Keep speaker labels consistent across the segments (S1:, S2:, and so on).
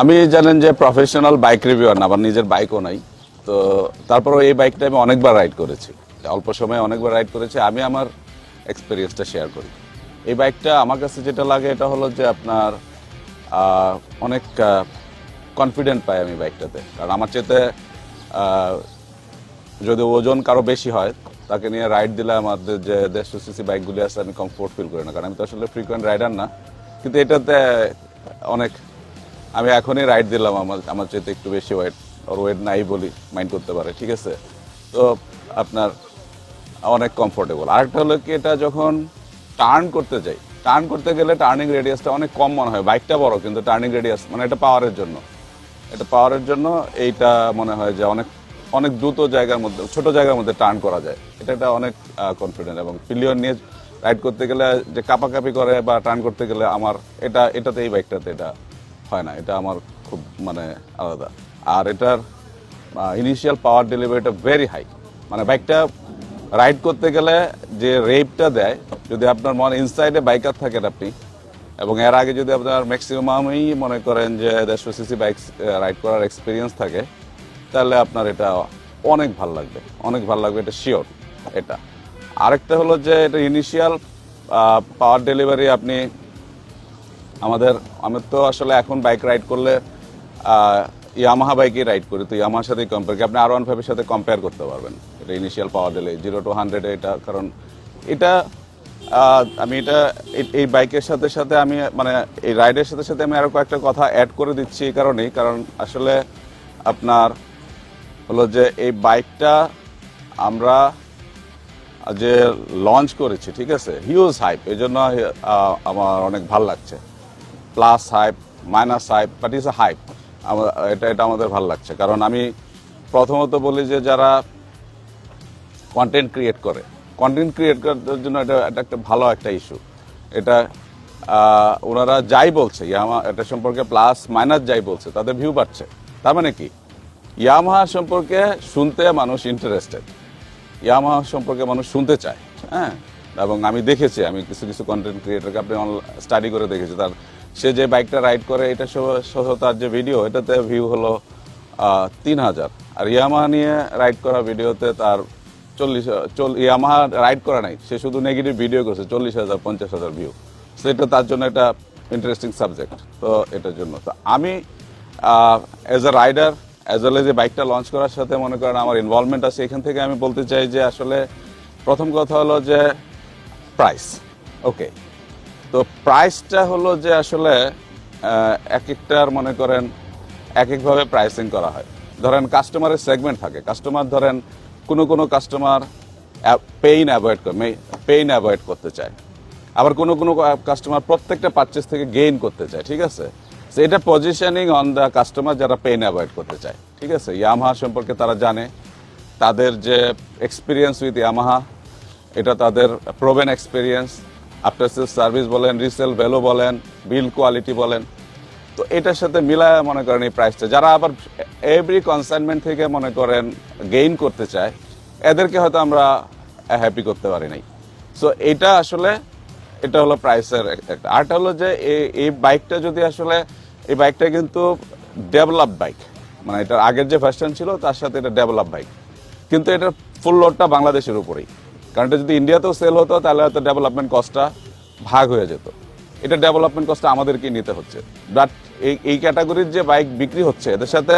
S1: আমি জানেন যে প্রফেশনাল বাইক রিভিউয়ার না আমার নিজের বাইকও নাই। তো তারপরেও এই বাইকটা আমি অনেকবার রাইড করেছি। অল্প সময়ে অনেকবার রাইড করেছি, আমি আমার এক্সপিরিয়েন্সটা শেয়ার করি। এই বাইকটা আমার কাছে যেটা লাগে, এটা হলো যে আপনার অনেক কনফিডেন্ট পাই আমি বাইকটাতে কারণ আমার চেতে যদি ওজন কারও বেশি হয়, তাকে নিয়ে রাইড দিলে আমাদের যে দেড়শো সিসি বাইকগুলি আছে, আমি কমফোর্ট ফিল করি না। কারণ আমি তো আসলে ফ্রিকোয়েন্ট রাইডার না, কিন্তু এটাতে অনেক আমি এখনই রাইড দিলাম, আমার আমার চাইতে একটু বেশি ওয়েট ওর ওয়েট নাই বলি মাইন্ড করতে পারে, ঠিক আছে? তো আপনার, অনেক কমফোর্টেবল আরেকটা হলো কি, এটা যখন টার্ন করতে যাই টার্ন করতে গেলে টার্নিং রেডিয়াসটা অনেক কম মনে হয় বাইকটা বড়, কিন্তু টার্নিং রেডিয়াস মানে এটা পাওয়ারের জন্য। এটা পাওয়ারের জন্য এইটা মনে হয় যে অনেক অনেক দ্রুত জায়গার মধ্যে, ছোট জায়গার মধ্যে টার্ন করা যায়। এটা একটা অনেক কনফিডেন্ট এবং পিলিয়ন নিয়ে রাইড করতে গেলে যে কাপাকাপি করে বা টার্ন করতে গেলে আমার, এটা এটাতে এই বাইকটাতে এটা হয় না, এটা আমার খুব মানে আলাদা। আর এটার ইনিশিয়াল পাওয়ার ডেলিভারিটা ভেরি হাই মানে বাইকটা রাইড করতে গেলে যে রেপটা দেয়, যদি আপনার মনে ইনসাইডে বাইকার থাকেন আপনি, এবং এর আগে যদি আপনার ম্যাক্সিমামই মনে করেন যে দেড়শো সিসি বাইক রাইড করার এক্সপিরিয়েন্স থাকে, তাহলে আপনার এটা অনেক ভালো লাগবে, অনেক ভালো লাগবে, এটা শিওর এটা। আরেকটা হলো যে এটা ইনিশিয়াল পাওয়ার ডেলিভারি আপনি আমাদের, আমি তো আসলে এখন বাইক রাইড করলে ইয়ামাহা বাইকে রাইড করি, তো ইয়ামাহার সাথে কম্পেয়ার আপনি আর ওয়ান ফাইভের সাথে কম্পেয়ার করতে পারবেন। এটা ইনিশিয়াল পাওয়ার ডেলে জিরো টু হান্ড্রেড এটা, কারণ এটা আমি এটা, এই বাইকের সাথে সাথে আমি মানে এই রাইডের সাথে সাথে আমি আরও কয়েকটা কথা অ্যাড করে দিচ্ছি এই কারণেই, কারণ আসলে আপনার হলো যে এই বাইকটা আমরা যে লঞ্চ করেছি, ঠিক আছে? হিউজ হাইপ এই জন্য আমার অনেক ভালো লাগছে। Plus hype minus hype but is a hype এটা এটা আমাদের ভালো লাগছে। কারণ আমি প্রথমত বলি যে যারা কন্টেন্ট ক্রিয়েট করে কন্টেন্ট ক্রিয়েট করার জন্য এটা এটা একটা ভালো একটা ইস্যু এটা ওনারা যাই বলছে, ইয়ামা এটা সম্পর্কে প্লাস মাইনাস যাই বলছে, তাদের ভিউ বাড়ছে। তার মানে কি? ইয়ামাহা সম্পর্কে শুনতে মানুষ ইন্টারেস্টেড ইয়ামাহা সম্পর্কে মানুষ শুনতে চায় হ্যাঁ? এবং আমি দেখেছি, আমি কিছু কিছু কন্টেন্ট ক্রিয়েটারকে আপনি স্টাডি করে দেখেছি, তার সে যে বাইকটা রাইড করে, এটা সহ তার যে ভিডিও, এটাতে ভিউ হলো তিন হাজার। আর ইয়ামাহা নিয়ে রাইড করা ভিডিওতে তার চল্লিশ, চল, ইয়ামাহা রাইড করা নাই, সে শুধু নেগেটিভ ভিডিও করছে, চল্লিশ হাজার, পঞ্চাশ হাজার ভিউ সো এটা তার জন্য একটা ইন্টারেস্টিং সাবজেক্ট তো এটার জন্য। তো আমি as a rider as well as a বাইকটা লঞ্চ করার সাথে মনে করেন আমার ইনভলভমেন্ট আছে, এখান থেকে আমি বলতে চাই যে আসলে প্রথম কথা হলো যে প্রাইস ওকে তো প্রাইসটা হলো যে আসলে এক একটার মনে করেন এক একভাবে প্রাইসিং করা হয়। ধরেন কাস্টমারের সেগমেন্ট থাকে। কাস্টমার ধরেন, কোনো কোনো কাস্টমার পেইন অ্যাভয়েড করে পেইন অ্যাভয়েড করতে চায়। আবার কোনো কোনো কাস্টমার প্রত্যেকটা পারচেস থেকে গেইন করতে চায়, ঠিক আছে? So, এটা পজিশনিং অন দ্য কাস্টমার যারা পেইন অ্যাভয়েড করতে চায়, ঠিক আছে? ইয়ামাহা সম্পর্কে তারা জানে। তাদের যে এক্সপিরিয়েন্স উইথ ইয়ামাহা এটা তাদের proven experience after sale service বলেন রিসেল ভ্যালু বলেন বিল কোয়ালিটি বলেন, তো এটার সাথে মিলায় মনে করেন এই প্রাইসটা যারা আবার এভরি কনসাইনমেন্ট থেকে মনে করেন গেইন করতে চায়, এদেরকে হয়তো আমরা হ্যাপি করতে পারি নাই। সো এটা আসলে, এটা হলো প্রাইসের একটা। আরটা হলো যে, এই- বাইকটা যদি আসলে, এই বাইকটা কিন্তু ডেভেলপ বাইক মানে এটার আগের যে ভার্সন ছিল, তার সাথে এটা ডেভেলপ বাইক কিন্তু এটার ফুল লোডটা বাংলাদেশের উপরেই। কারণ এটা যদি ইন্ডিয়াতেও সেল হতো, তাহলে হয়তো ডেভেলপমেন্ট কস্টটা ভাগ হয়ে যেত। এটা ডেভেলপমেন্ট কস্টটা আমাদেরকেই নিতে হচ্ছে। বাট এই এই ক্যাটাগরির যে বাইক বিক্রি হচ্ছে, এদের সাথে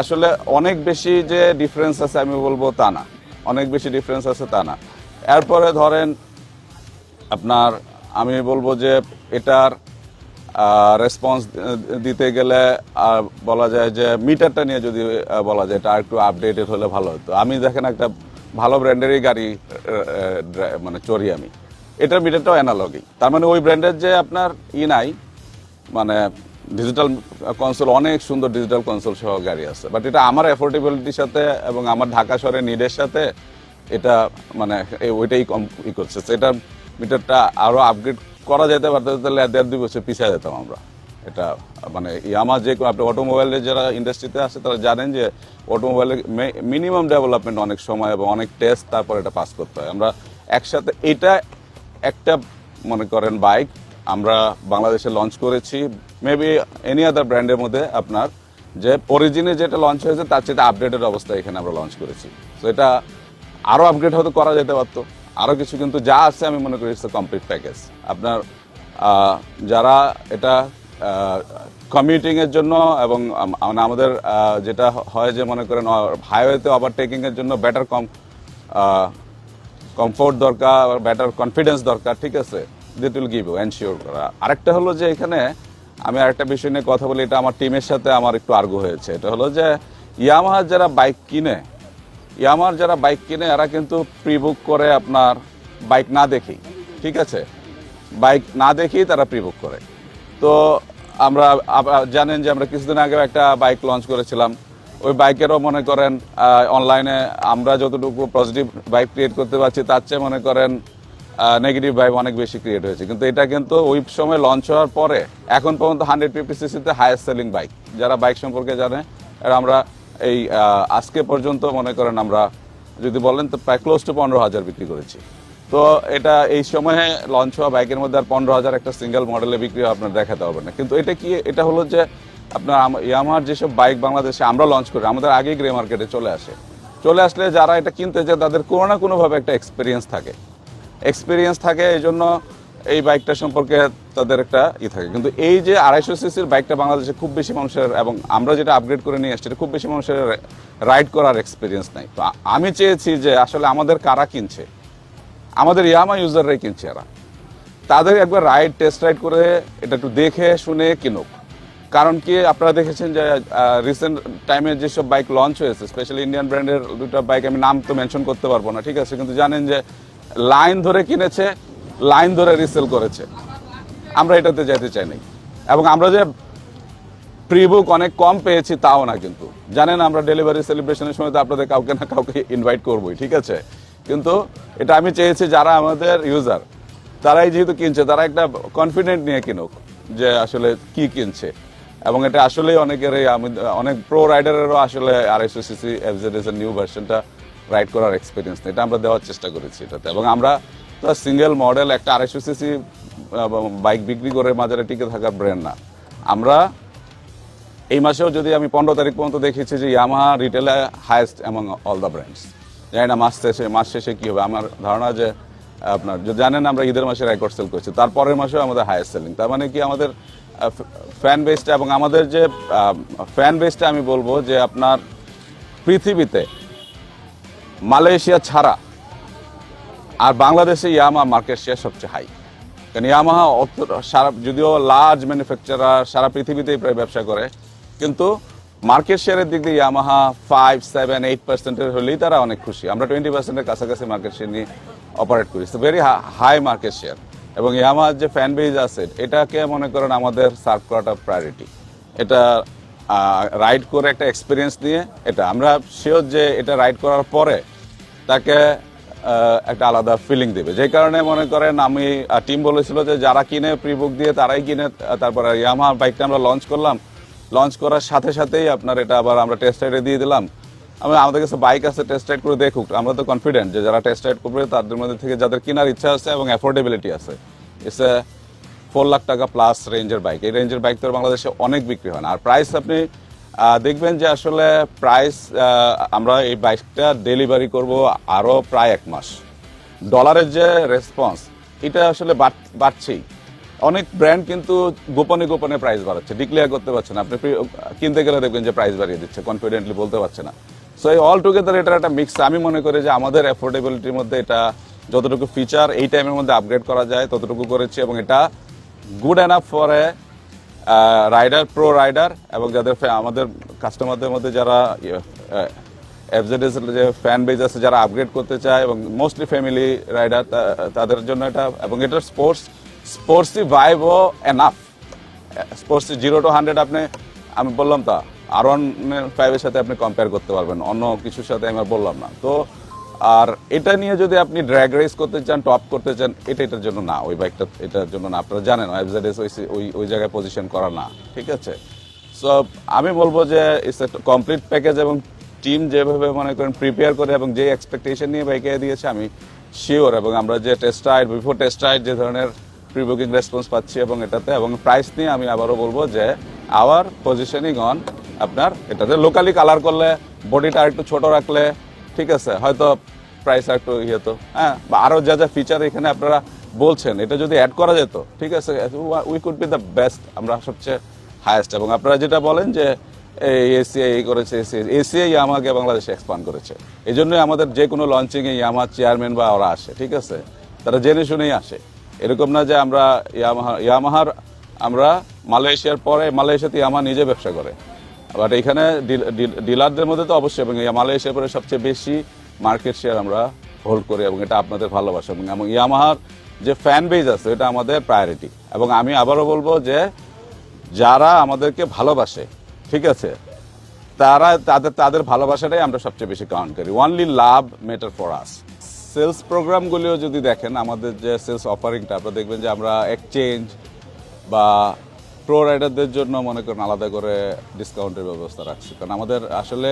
S1: আসলে অনেক বেশি যে ডিফারেন্স আছে আমি বলব তা না। অনেক বেশি ডিফারেন্স আছে তা না। এরপরে ধরেন আপনার আমি বলব যে এটার রেসপন্স দিতে গেলে বলা যায় যে মিটারটা নিয়ে যদি বলা যায়, এটা একটু আপডেটেড হলে ভালো হতো। আমি দেখেন একটা ভালো ব্র্যান্ডেরই গাড়ি মানে চড়ি আমি। এটার মিটারটাও অ্যানালগই তার মানে ওই ব্র্যান্ডের যে আপনার ই নাই মানে ডিজিটাল কনসোল অনেক সুন্দর ডিজিটাল কনসোল সহ গাড়ি আছে। বাট এটা আমার অ্যাফোর্ডেবিলিটির সাথে এবং আমার ঢাকা শহরের নিডের সাথে এটা মানে ওইটাই কম ই করছে। এটা মিটারটা আরও আপগ্রেড করা যেতে পারতো তাহলে দেড় দুই বছর পিছিয়ে যেতাম আমরা। এটা মানে আমার যে আপনি অটোমোবাইলের যারা ইন্ডাস্ট্রিতে আছে, তারা জানেন যে অটোমোবাইলের মিনিমাম ডেভেলপমেন্ট অনেক সময় এবং অনেক টেস্ট তারপর এটা পাস করতে হয়। আমরা একসাথে, এটা একটা, মনে করেন বাইক আমরা বাংলাদেশে লঞ্চ করেছি মেবি এনি আদার ব্র্যান্ডের মধ্যে আপনার, যে অরিজিনে যেটা লঞ্চ হয়েছে, তার চেয়ে আপডেটেড অবস্থায় এখানে আমরা লঞ্চ করেছি। তো এটা আরও আপগ্রেড হয়তো করা যেতে পারতো। আরও কিছু কিন্তু যা আছে, আমি মনে করি কমপ্লিট প্যাকেজ আপনার যারা এটা কমিউটিং এর জন্য এবং মানে আমাদের যেটা হয় যে মনে করেন হাইওয়েতে ওভারটেকিং এর জন্য বেটার কম কমফোর্ট দরকার বেটার কনফিডেন্স দরকার, ঠিক আছে? দিট উইল গিভ এনশিওর করা। আরেকটা হলো যে এখানে আমি আরেকটা বিষয় নিয়ে কথা বলি, এটা আমার টিমের সাথে আমার একটু আর্গ হয়েছে। এটা হলো যে ইয়ামাহার যারা বাইক কিনে ইয়ামার যারা বাইক কিনে, এরা কিন্তু প্রি বুক করে আপনার বাইক না দেখেই, ঠিক আছে? বাইক না দেখেই তারা প্রি বুক করে। তো আমরা জানেন যে আমরা কিছুদিন আগে একটা বাইক লঞ্চ করেছিলাম। ওই বাইকেরও মনে করেন অনলাইনে আমরা যতটুকু পজিটিভ বাইক ক্রিয়েট করতে পারছি, তার চেয়ে মনে করেন নেগেটিভ ভাইব অনেক বেশি ক্রিয়েট হয়েছে। কিন্তু এটা কিন্তু ওই সময় লঞ্চ হওয়ার পরে, এখন পর্যন্ত হান্ড্রেড ফিফটি সিসিতে হাইয়েস্ট সেলিং বাইক যারা বাইক সম্পর্কে জানে আর আমরা এই আজকে পর্যন্ত মনে করেন আমরা যদি বলেন তো প্রায় ক্লোজ টু পনেরো হাজার বিক্রি করেছি। তো এটা এই সময়ে লঞ্চ হওয়া বাইকের মধ্যে আর পনেরো হাজার একটা সিঙ্গেল মডেলে বিক্রি আপনার দেখাতে হবে না। কিন্তু এটা কি, এটা হলো যে আপনার ইয়ামাহার যেসব বাইক বাংলাদেশে আমরা লঞ্চ করি, আমাদের আগেই গ্রে মার্কেটে চলে আসে। চলে আসলে যারা এটা কিনতে যায়, তাদের কোনো না কোনোভাবে একটা এক্সপিরিয়েন্স থাকে। এক্সপিরিয়েন্স থাকে এই জন্য এই বাইকটা সম্পর্কে তাদের একটা ই থাকে। কিন্তু এই যে আড়াইশো সিসির বাইকটা বাংলাদেশে খুব বেশি মানুষের এবং আমরা যেটা আপগ্রেড করে নিয়ে আসছি, এটা খুব বেশি মানুষের রাইড করার এক্সপিরিয়েন্স নাই। তো আমি চেয়েছি যে আসলে আমাদের কারা কিনছে আমাদের ইয়ামা ইউজাররাই কিনছে এরা। তাদের একবার রাইড, টেস্ট রাইড করে এটা একটু দেখে, শুনে কিনুক। কারণ কি, আপনারা দেখেছেন যে রিসেন্ট টাইমে যেসব বাইক লঞ্চ হয়েছে স্পেশালি ইন্ডিয়ান ব্র্যান্ডের দুটো বাইক আমি নাম তো মেনশন করতে পারব না, ঠিক আছে? কিন্তু জানেন যে লাইন ধরে কিনেছে লাইন ধরে রিসেল করেছে। আমরা এটাতে যেতে চাই নাই। এবং আমরা যে প্রিবুক অনেক কম পেয়েছি, তাও না কিন্তু। জানেন, আমরা ডেলিভারি সেলিব্রেশনের সময় তো আপনাদের কাউকে না কাউকে ইনভাইট করবোই, ঠিক আছে? কিন্তু এটা আমি চেয়েছি যারা আমাদের ইউজার তারাই যেহেতু কিনছে, তারা একটা কনফিডেন্ট নিয়ে কিনুক যে আসলে কি কিনছে। এবং এটা আসলেই অনেকের আমি, অনেক প্রো রাইডারেরও আসলে আর আড়াইশো সিসি এফজেড এর নিউ ভার্সনটা রাইড করার এক্সপিরিয়েন্স নেই। এটা আমরা দেওয়ার চেষ্টা করেছি এটাতে। এবং আমরা তো সিঙ্গেল মডেল একটা আড়াইশো সিসি বাইক বিক্রি করে বাজারে টিকে থাকার ব্র্যান্ড না। আমরা এই মাসেও যদি আমি পনেরো তারিখ পর্যন্ত দেখেছি যে Yamaha রিটেলে highest among all the brands জানি না, মাস শেষে মাস শেষে কি হবে। আমার ধারণা যে, আপনার জানেন, আমরা ঈদের মাসে রেকর্ড সেল করছি। তারপরের মাসেও আমাদের হাইয়েস্ট সেলিং তার মানে কি, আমাদের ফ্যান বেসটা এবং আমাদের যে ফ্যান বেসটা আমি বলব যে, আপনার পৃথিবীতে মালয়েশিয়া ছাড়া আর বাংলাদেশে ইয়ামা মার্কেট শেয়ার সবচেয়ে হাই কারণ ইয়ামাহা অত, সারা, যদিও লার্জ ম্যানুফ্যাকচারার সারা পৃথিবীতেই প্রায় ব্যবসা করে, কিন্তু মার্কেট শেয়ারের দিক দিয়ে ইয়ামাহা ফাইভ সেভেন এইট পার্সেন্টের হলেই তারা অনেক খুশি। আমরা টোয়েন্টি পার্সেন্টের কাছাকাছি মার্কেট শেয়ার নিয়ে অপারেট করি। ভেরি হাই মার্কেট শেয়ার এবং ইয়ামাহার যে ফ্যান বেজ আছে, এটাকে মনে করেন আমাদের সার্ভ করাটা প্রায়োরিটি এটা রাইড করে একটা এক্সপিরিয়েন্স নিয়ে এটা, আমরা শিওর যে এটা রাইড করার পরে তাকে একটা আলাদা ফিলিং দেবে। যে কারণে মনে করেন আমি টিম বলেছিল যে যারা কিনে প্রি বুক দিয়ে তারাই কিনে, তারপরে ইয়ামা বাইকটা আমরা লঞ্চ করলাম। লঞ্চ করার সাথে সাথেই আপনার এটা আবার আমরা টেস্ট রাইডে দিয়ে দিলাম। আমি আমাদের কাছে বাইক আছে টেস্ট রাইড করে দেখুক। আমরা তো কনফিডেন্ট যে যারা টেস্ট রাইড করবে, তাদের মধ্যে থেকে যাদের কেনার ইচ্ছা আছে এবং অ্যাফোর্ডেবিলিটি আছে। ইটস ফোর লাখ টাকা প্লাস রেঞ্জের বাইক এই রেঞ্জের বাইক তো বাংলাদেশে অনেক বিক্রি হয় না। আর প্রাইস আপনি দেখবেন যে আসলে প্রাইস আমরা এই বাইকটা ডেলিভারি করব আরও প্রায় এক মাস। ডলারের যে রেসপন্স এটা আসলে বাড়- বাড়ছেই। অনেক ব্র্যান্ড কিন্তু গোপনে গোপনে প্রাইস বাড়াচ্ছে। ডিক্লেয়ার করতে পারছে না। আপনি কিনতে গেলে দেখবেন যে প্রাইস বাড়িয়ে দিচ্ছে। কনফিডেন্টলি বলতে পারছে না। সো এই অল টুগেদার এটার একটা মিক্স আমি মনে করি যে আমাদের অ্যাফোর্ডেবিলিটির মধ্যে এটা যতটুকু ফিচার এই টাইমের মধ্যে আপগ্রেড করা যায়, ততটুকু করেছি এবং এটা good enough for a rider pro rider এবং যাদের আমাদের কাস্টমারদের মধ্যে যারা এফজেডএস যে ফ্যান বেজ আছে, যারা আপগ্রেড করতে চায় এবং মোস্টলি ফ্যামিলি রাইডার তাদের জন্য এটা এবং এটার স্পোর্টস স্পোর্টসই vibe O enough sports zero to hundred আপনি, আমি বললাম তা আর ওয়ান ফাইভের সাথে আপনি কম্পেয়ার করতে পারবেন, অন্য কিছুর সাথে আমি বললাম না। তো, আর এটা নিয়ে যদি আপনি ড্র্যাগ রেস করতে চান টপ করতে চান, এটা, এটার জন্য না, ওই বাইকটা এটার জন্য না, আপনারা জানেন এফজেডএস ওই ওই জায়গায় পজিশন করা না, ঠিক আছে? সো আমি বলব যে ইটস কমপ্লিট প্যাকেজ এবং টিম যেভাবে মনে করেন প্রিপেয়ার করে এবং যে এক্সপেকটেশন নিয়ে বাইকে দিয়েছে, আমি শিওর এবং আমরা যে test ride before test ride যে ধরনের প্রি বুকিং রেসপন্স পাচ্ছি এবং এটাতে, এবং প্রাইস নিয়ে আমি আবারও বলব যে আওয়ার পজিশনিং অন আপনার এটাতে লোকালি কালার করলে বডিটা আরেকটু ছোট রাখলে, ঠিক আছে? হয়তো প্রাইস একটু ইয়ে তো হ্যাঁ? বা আরও যা যা ফিচার এখানে আপনারা বলছেন, এটা যদি অ্যাড করা যেত, ঠিক আছে? We could be the best আমরা সবচেয়ে হায়েস্ট এবং আপনারা যেটা বলেন যে, এই এসিআই এই করেছে এসি এসিআই ইয়ামাকে বাংলাদেশে এক্সপান্ড করেছে। এই জন্যই আমাদের যে কোনো লঞ্চিংয়ে ইয়ামার চেয়ারম্যান বা ওরা আসে, ঠিক আছে? তারা জেনে শুনেই আসে। এরকম না যে আমরা ইয়ামাহা ইয়ামাহার আমরা মালয়েশিয়ার পরে মালয়েশিয়াতে ইয়ামাহা নিজে ব্যবসা করে। বাট এখানে ডিলারদের মধ্যে তো অবশ্যই এবং মালয়েশিয়ার পরে সবচেয়ে বেশি মার্কেট শেয়ার আমরা হোল্ড করি এবং এটা আপনাদের ভালোবাসা এবং এবং ইয়ামাহার যে ফ্যান বেজ আছে, এটা আমাদের প্রায়োরিটি এবং আমি আবারও বলব যে যারা আমাদেরকে ভালোবাসে, ঠিক আছে, তারা তাদের তাদের ভালোবাসাটাই আমরা সবচেয়ে বেশি কাউন্ট করি। Only love matter for us sales প্রোগ্রামগুলিও যদি দেখেন, আমাদের যে সেলস অফারিংটা, আপনারা দেখবেন যে আমরা এক্সচেঞ্জ বা প্রো রাইডারদের জন্য মনে করেন আলাদা করে ডিসকাউন্টের ব্যবস্থা রাখছি। কারণ আমাদের আসলে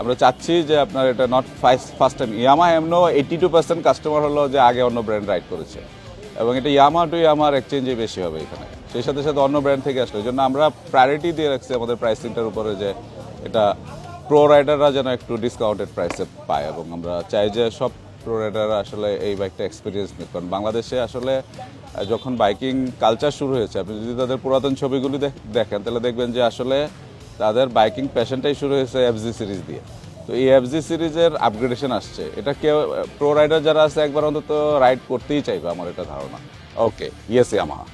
S1: আমরা চাচ্ছি যে আপনার এটা not first first time Yamaha এমনও এইটি টু পার্সেন্ট কাস্টমার হলো যে আগে অন্য ব্র্যান্ড রাইড করেছে। এবং এটা ইয়ামা টু ইয়ামার এক্সচেঞ্জে বেশি হবে এখানে। সেই সাথে সাথে অন্য ব্র্যান্ড থেকে আসলে। জন্য আমরা প্রায়োরিটি দিয়ে রাখছি আমাদের প্রাইসিংটার উপরে যে এটা প্রো রাইডাররা যেন একটু ডিসকাউন্টেড প্রাইসে পায়। এবং আমরা চাই যে সব রাইডাররা আসলে এই বাইকটা এক্সপিরিয়েন্স নিত কারণ বাংলাদেশে আসলে যখন বাইকিং কালচার শুরু হয়েছে, আপনি যদি তাদের পুরাতন ছবিগুলি দেখ- দেখেন, তাহলে দেখবেন যে আসলে তাদের বাইকিং প্যাশনটাই শুরু হয়েছে এফজি সিরিজ দিয়ে। তো এই এফজি সিরিজের আপগ্রেডেশন আসছে। এটা কেউ প্রো রাইডার যারা আছে, একবার অন্তত রাইড করতেই চাইবে, আমার এটা ধারণা। Okay yes Yamaha